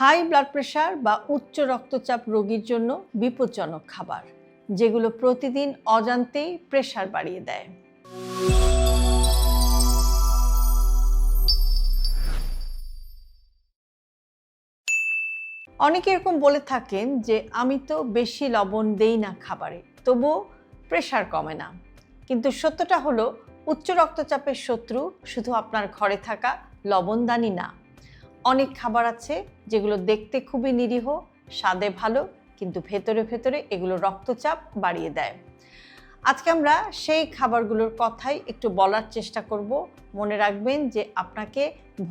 High blood pressure বা উচ্চ রক্তচাপ রোগীর জন্য বিপজ্জনক খাবার, যেগুলো প্রতিদিন অজান্তেই প্রেশার বাড়িয়ে দেয়। অনেকে এরকম বলে থাকেন যে, আমি তো বেশি লবণ দেই না খাবারে, তবুও প্রেশার কমে না। কিন্তু সত্যটা হলো, উচ্চ রক্তচাপের শত্রু শুধু আপনার ঘরে থাকা লবণদানি না। অনেক খাবার আছে যেগুলো দেখতে খুবই নিরীহ, স্বাদে ভালো, কিন্তু ভেতরে ভেতরে এগুলো রক্তচাপ বাড়িয়ে দেয়। আজকে আমরা সেই খাবারগুলোর কথাই একটু বলার চেষ্টা করব। মনে রাখবেন যে আপনাকে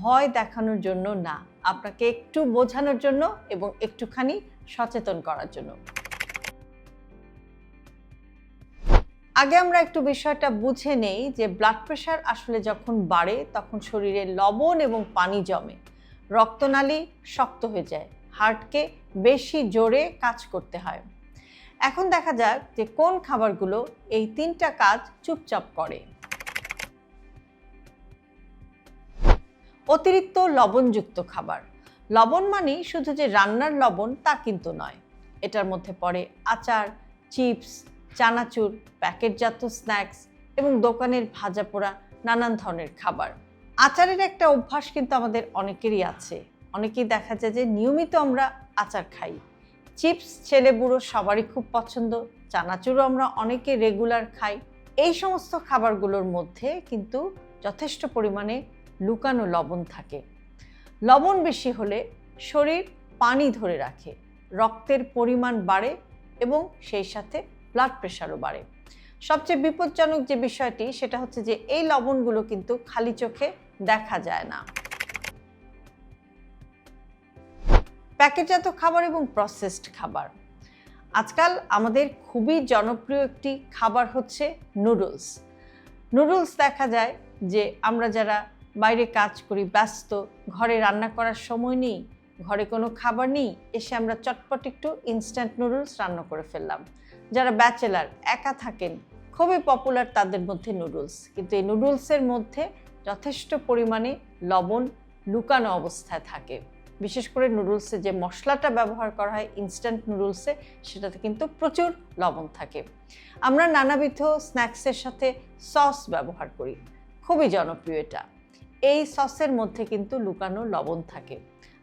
ভয় দেখানোর জন্য না, আপনাকে একটু বোঝানোর জন্য এবং একটুখানি সচেতন করার জন্য। আগে আমরা একটু বিষয়টা বুঝে নেই যে ব্লাড প্রেশার আসলে যখন বাড়ে, তখন শরীরে লবণ এবং পানি জমে। রক্তনালী শক্ত হয়ে যায়, হার্টকে বেশি জোরে কাজ করতে হয়। এখন দেখা যাক যে কোন খাবারগুলো এই তিনটা কাজ চুপচাপ করে। অতিরিক্ত লবণযুক্ত খাবার। লবণ মানে শুধু যে রান্নার লবণ তা কিন্তু নয়। এটার মধ্যে পড়ে আচার, চিপস, চানাচুর, প্যাকেটজাত স্ন্যাক্স এবং দোকানের ভাজা পোড়া নানান ধরনের খাবার। আচারের একটা অভ্যাস কিন্তু আমাদের অনেকেরই আছে। অনেকেই দেখা যায় যে নিয়মিত আমরা আচার খাই। চিপস, ছেলে বুড়ো সবারই খুব পছন্দ, চানাচুরও আমরা অনেকে রেগুলার খাই। এই সমস্ত খাবারগুলোর মধ্যে কিন্তু যথেষ্ট পরিমাণে লুকানো লবণ থাকে। লবণ বেশি হলে শরীর পানি ধরে রাখে, রক্তের পরিমাণ বাড়ে এবং সেই সাথে ব্লাড প্রেশারও বাড়ে। সবচেয়ে বিপজ্জনক যে বিষয়টি, সেটা হচ্ছে যে এই লবণগুলো কিন্তু খালি চোখে দেখা যায় না। প্যাকেটজাত খাবার এবং প্রসেসড খাবার। আজকাল আমাদের খুবই জনপ্রিয় একটি খাবার হচ্ছে নুডলস নুডলস দেখা যায় যে আমরা যারা বাইরে কাজ করি, ব্যস্ত, ঘরে রান্না করার সময় নেই, ঘরে কোনো খাবার নেই, এসে আমরা চটপট একটু ইনস্ট্যান্ট নুডলস রান্না করে ফেললাম। যারা ব্যাচেলার একা থাকেন, খুবই পপুলার তাদের মধ্যে নুডলস কিন্তু এই নুডলসের মধ্যে যথেষ্ট পরিমাণে লবণ লুকানো অবস্থায় থাকে। বিশেষ করে নুডলসে যে মশলাটা ব্যবহার করা হয় ইনস্ট্যান্ট নুডলসে, সেটাতে কিন্তু প্রচুর লবণ থাকে। আমরা নানাবিধ স্ন্যাক্সের সাথে সস ব্যবহার করি। খুবই জনপ্রিয় এটা। এই সসের মধ্যে কিন্তু লুকানো লবণ থাকে।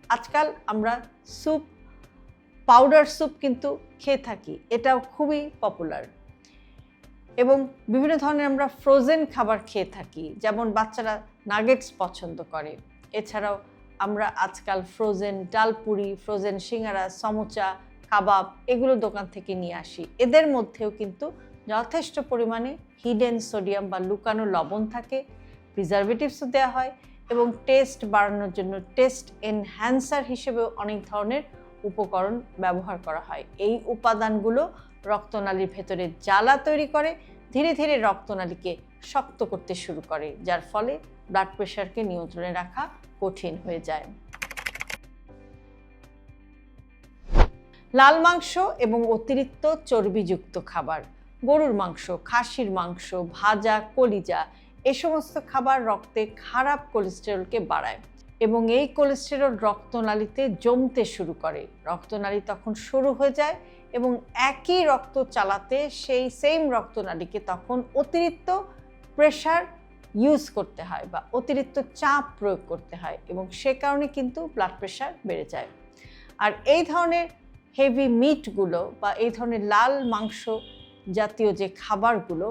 আজকাল আমরা স্যুপ পাউডার স্যুপ কিন্তু খেয়ে থাকি। এটাও খুবই পপুলার এবং বিভিন্ন ধরনের আমরা ফ্রোজেন খাবার খেয়ে থাকি, যেমন বাচ্চারা নাগেটস পছন্দ করে। এছাড়াও আমরা আজকাল ফ্রোজেন ডালপুরি ফ্রোজেন সিঙ্গারা, সমোচা, কাবাব এগুলো দোকান থেকে নিয়ে আসি। এদের মধ্যেও কিন্তু যথেষ্ট পরিমাণে হিডেন সোডিয়াম বা লুকানো লবণ থাকে প্রিজারভেটিভসও দেওয়া হয় এবং টেস্ট বাড়ানোর জন্য টেস্ট এনহ্যান্সার হিসেবেও অনেক ধরনের উপকরণ ব্যবহার করা হয়। এই উপাদানগুলো রক্তনালীর ভেতরে জ্বালা তৈরি করে, ধীরে ধীরে রক্তনালীকে শক্ত করতে শুরু করে, যার ফলে ব্লাড প্রেশারকে নিয়ন্ত্রণে রাখা কঠিন হয়ে যায়। লাল মাংস এবং অতিরিক্ত চর্বিযুক্ত খাবার, গরুর মাংস, খাসির মাংস, ভাজা, কলিজা, এ সমস্ত খাবার রক্তে খারাপ কোলেস্টেরলকে বাড়ায়। এবং এই কোলেস্টেরল রক্তনালীতে জমতে শুরু করে। রক্তনালী তখন শুরু হয়ে যায় এবং একই রক্ত চালাতে সেই সেম রক্তনালীকে তখন অতিরিক্ত প্রেশার ইউজ করতে হয় বা অতিরিক্ত চাপ প্রয়োগ করতে হয় এবং সে কারণে কিন্তু ব্লাড প্রেশার বেড়ে যায়। আর এই ধরনের হেভি মিটগুলো বা এই ধরনের লাল মাংস জাতীয় যে খাবারগুলো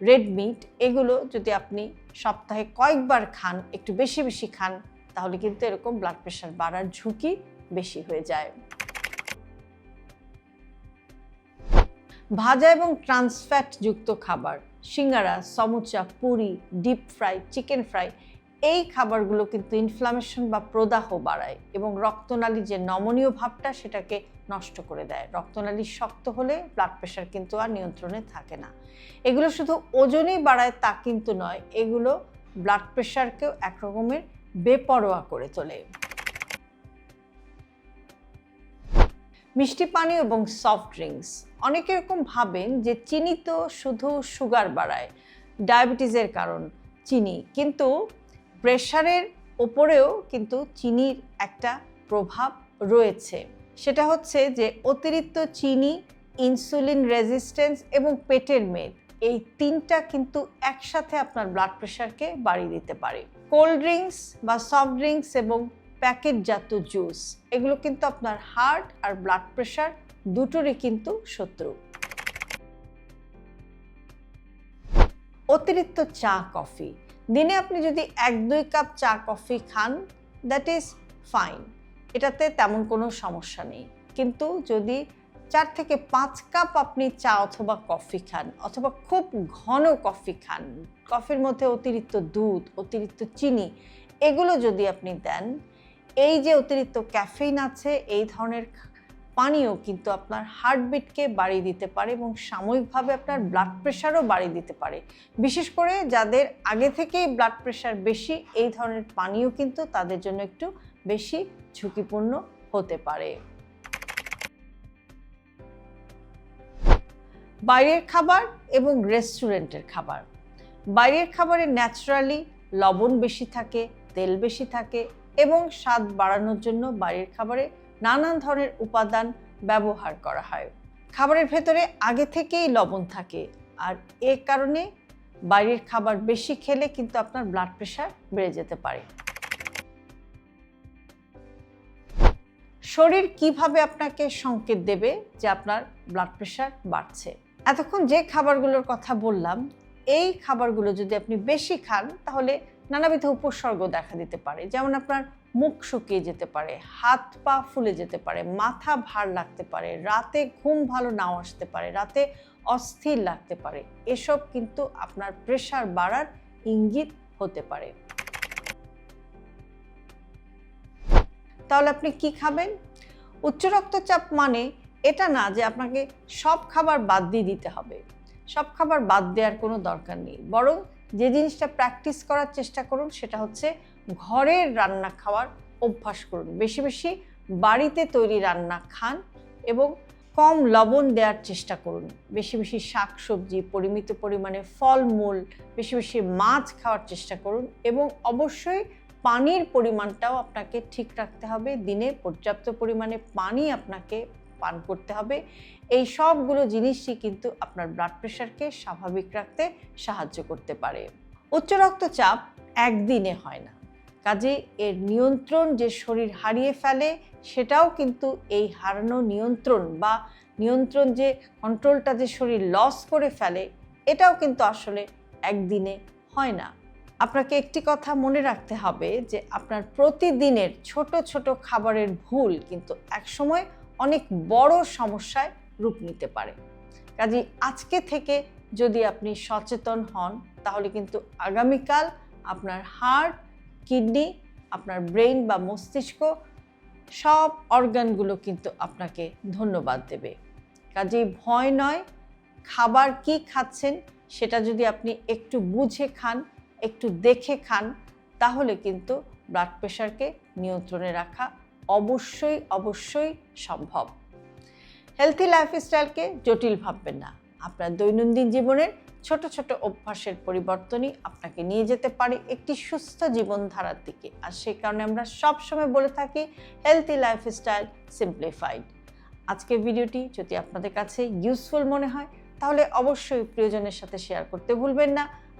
রেড মিট এগুলো যদি আপনি সপ্তাহে কয়েকবার খান, একটু বেশি বেশি খান তাহলে কিন্তু এরকম ব্লাড প্রেশার বাড়ার ঝুঁকি বেশি হয়ে যায়। ভাজা এবং ট্রান্সফ্যাট যুক্ত খাবার, সিঙ্গারা, সমুচা, পুরি ডিপ ফ্রাই চিকেন ফ্রাই এই খাবারগুলো কিন্তু ইনফ্লামেশন বা প্রদাহ বাড়ায় এবং রক্তনালী যে নমনীয় ভাবটা সেটাকে নষ্ট করে দেয়। রক্তনালী শক্ত হলে ব্লাড প্রেশার কিন্তু আর নিয়ন্ত্রণে থাকে না। এগুলো শুধু ওজনেই বাড়ায় তা কিন্তু নয়, এগুলো ব্লাড প্রেশারকেও একরকমের বেপরোয়া করে তোলে। মিষ্টি পানি এবং সফট ড্রিঙ্কস অনেকে এরকম ভাবেন যে চিনি তো শুধু সুগার বাড়ায় ডায়াবেটিসের কারণ চিনি। কিন্তু প্রেশারের ওপরেও কিন্তু চিনির একটা প্রভাব রয়েছে। সেটা হচ্ছে যে অতিরিক্ত চিনি ইনসুলিন রেজিস্ট্যান্স এবং পেটের মেদ এই তিনটা কিন্তু একসাথে আপনার ব্লাড প্রেশারকে বাড়িয়ে দিতে পারে। কোল্ড ড্রিঙ্কস বা সফট ড্রিঙ্কস এবং প্যাকেটজাত জুস এগুলো কিন্তু আপনার হার্ট আর ব্লাড প্রেশার দুটোরই কিন্তু শত্রু। অতিরিক্ত চা কফি দিনে আপনি যদি এক, দুই কাপ চা কফি খান দ্যাট ইজ ফাইন এটাতে তেমন কোনো সমস্যা নেই। কিন্তু যদি চার থেকে পাঁচ কাপ আপনি চা অথবা কফি খান, অথবা খুব ঘন কফি খান। কফির মধ্যে অতিরিক্ত দুধ, অতিরিক্ত চিনি, এগুলো যদি আপনি দেন, এই যে অতিরিক্ত ক্যাফেইন আছে, এই ধরনের পানীয় কিন্তু আপনার হার্টবিটকে বাড়িয়ে দিতে পারে এবং সাময়িকভাবে আপনার ব্লাড প্রেশারও বাড়িয়ে দিতে পারে। বিশেষ করে যাদের আগে থেকেই ব্লাড প্রেশার বেশি, এই ধরনের পানীয় কিন্তু তাদের জন্য একটু বেশি ঝুঁকিপূর্ণ হতে পারে। বাইরের খাবার এবং রেস্টুরেন্টের খাবার। বাইরের খাবারে ন্যাচারালি লবণ বেশি থাকে, তেল বেশি থাকে এবং স্বাদ বাড়ানোর জন্য বাইরের খাবারে নানান ধরনের উপাদান ব্যবহার করা হয়। খাবারের ভেতরে আগে থেকেই লবণ থাকে আর এ কারণে বাইরের খাবার বেশি খেলে কিন্তু আপনার ব্লাড প্রেশার বেড়ে যেতে পারে। শরীর কীভাবে আপনাকে সংকেত দেবে যে আপনার ব্লাড প্রেশার বাড়ছে? এতক্ষণ যে খাবারগুলোর কথা বললাম, এই খাবারগুলো যদি আপনি বেশি খান, তাহলে নানাবিধ উপসর্গ দেখা দিতে পারে। যেমন আপনার মুখ শুকিয়ে যেতে পারে, হাত পা ফুলে যেতে পারে, মাথা ভার লাগতে পারে, রাতে ঘুম ভালো নাও আসতে পারে, রাতে অস্থির লাগতে পারে। এসব কিন্তু আপনার প্রেশার বাড়ার ইঙ্গিত হতে পারে। তাহলে আপনি কি খাবেন? উচ্চ রক্তচাপ মানে এটা না যে আপনাকে সব খাবার বাদ দিয়ে দিতে হবে। সব খাবার বাদ দেওয়ার কোনো দরকার নেই। বরং যে জিনিসটা প্র্যাকটিস করার চেষ্টা করুন, সেটা হচ্ছে ঘরের রান্না খাওয়ার অভ্যাস করুন। বেশি বেশি বাড়িতে তৈরি রান্না খান এবং কম লবণ দেওয়ার চেষ্টা করুন। বেশি বেশি শাক সবজি পরিমিত পরিমাণে ফলমূল, বেশি বেশি মাছ খাওয়ার চেষ্টা করুন এবং অবশ্যই পানির পরিমাণটাও আপনাকে ঠিক রাখতে হবে। দিনে পর্যাপ্ত পরিমাণে পানি আপনাকে পান করতে হবে। এই সবগুলো জিনিসই কিন্তু আপনার ব্লাড প্রেশারকে স্বাভাবিক রাখতে সাহায্য করতে পারে। উচ্চ রক্তচাপ একদিনে হয় না। কাজে এর নিয়ন্ত্রণ যে শরীর হারিয়ে ফেলে, সেটাও কিন্তু এই হারানো নিয়ন্ত্রণ বা নিয়ন্ত্রণ যে কন্ট্রোলটা যে শরীর লস করে ফেলে, এটাও কিন্তু আসলে একদিনে হয় না। আপনাকে একটি কথা মনে রাখতে হবে যে, আপনার প্রতিদিনের ছোট ছোট খাবারের ভুল কিন্তু একসময় অনেক বড় সমস্যায় রূপ নিতে পারে। কাজে আজকে থেকে যদি আপনি সচেতন হন, তাহলে কিন্তু আগামীকাল আপনার হার্ট কিডনি, আপনার ব্রেন বা মস্তিষ্ক সব অর্গানগুলো কিন্তু আপনাকে ধন্যবাদ দেবে। কাজেই ভয় নয়, খাবার কি খাচ্ছেন সেটা যদি আপনি একটু বুঝে খান, একটু দেখে খান, তাহলে কিন্তু ব্লাড প্রেশারকে নিয়ন্ত্রণে রাখা অবশ্যই অবশ্যই সম্ভব। হেলথি লাইফস্টাইলকে জটিল ভাববেন না। আপনার দৈনন্দিন জীবনের ছোট ছোট অভ্যাসের পরিবর্তনই আপনাকে নিয়ে যেতে পারে একটি সুস্থ জীবনধারার দিকে। আর সেই কারণে আমরা সবসময় বলে থাকি হেলথি লাইফস্টাইল সিম্পলিফাইড আজকের ভিডিওটি যদি আপনাদের কাছে ইউজফুল মনে হয়, তাহলে অবশ্যই প্রিয়জনের সাথে শেয়ার করতে ভুলবেন না।